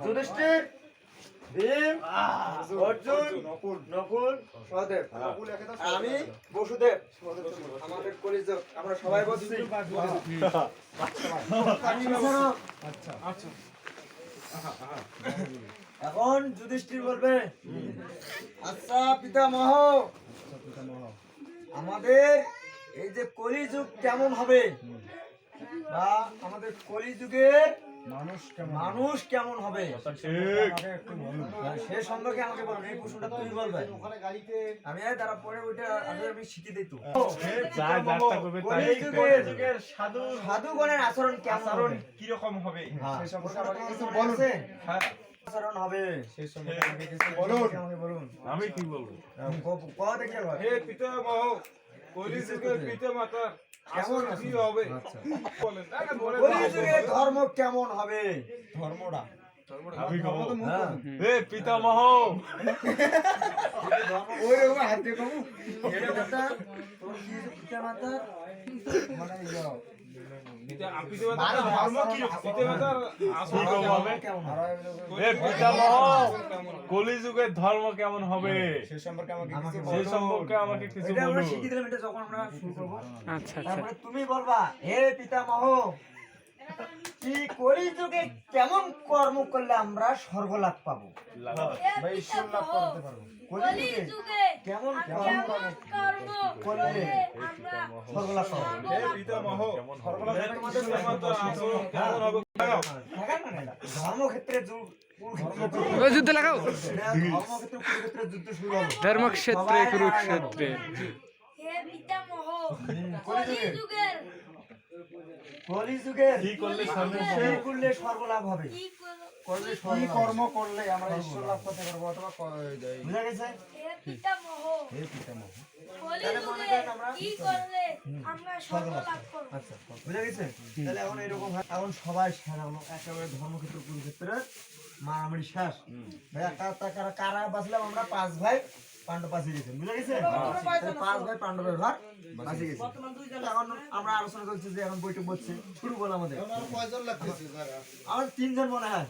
যুধিষ্ঠির ভীম অর্জুন নকুল। সহদেব। আর আমি বসুদেব। আমাদের কলিযুগ আমরা সবাই বসছি এখন যুধিষ্ঠির বলবে আচ্ছা পিতামহ আমাদের এই যে কলিযুগ কেমন হবে? বা আমাদের কলিযুগের মানুষ কেমন হবে? বলুন। সে সম্পর্কে আমাকে বলুন এই প্রশ্নটা তুমি বলবে। আমি দ্বারা পরে ওইটা আমি আমি শিখে দিই তো। যা যাত্রা করবে তাই কলিযুগের যুগের সাধু সাধুগণের আচরণ কেমন আচরণ কীরকম হবে? হ্যাঁ, সেই সম্পর্কে কিছু বলুন। আছে? হ্যাঁ। আচরণ হবে। সেই সম্পর্কে কিছু বলুন। বলুন। আমি কি বলব? ক- ক দেখি একবার। হে পিতামহ কলিযুগের পিতামাতা কেমন কেমন কি হবে? আচ্ছা। ধর্ম কেমন হবে? ধর্মটা। হ্যাঁ। পিতামহ! মানে কলিযুগের ধর্ম কেমন? হবে? সে সম্পর্কে আমাকে কিছু বলুন সম্পর্কে আমাকে কিছু এটা আমরা শিখিয়ে দিলাম এটা যখন আমরা শুরু করব। আচ্ছা আচ্ছা। তুমি বলবা হে পিতামহ কি কলিযুগে কেমন কর্ম করলে আমরা স্বর্গ পাবো? যুগে কেমন করলে। ধর্মক্ষেত্রে যুদ্ধ। লাগাও। ধর্মক্ষেত্রে কুরুক্ষেত্রে যুদ্ধ শুরু হলো ধর্মক্ষেত্রে সবাই হে পিতামহ। কলিযুগে যুগের। কলিযুগে কি করলে স্বর্গ করলে স্বর্গ লাভ হবে করলে? কি কর্ম করলে আমরা ঈশ্বর লাভ করতে পারব অথবা বুঝা গেছে? হে পিতামহ। হে পিতামহ। কলিযুগে কি করলে আমরা স্বর্গ লাভ করব। আচ্ছা বুঝা গেছে? তাহলে এখন এরকম হয় এখন সবাই সারানো একেবারে ধর্মক্ষেত্র কুরুক্ষেত্রে মারামারি শেষ। ভাই কারা বাঁচলাম আমরা? পাঁচ ভাই। এখন আমরা আলোচনা করছি যে এখন বইটা বসছে শুরু বল আমাদের। আমার তিনজন মনে হয়।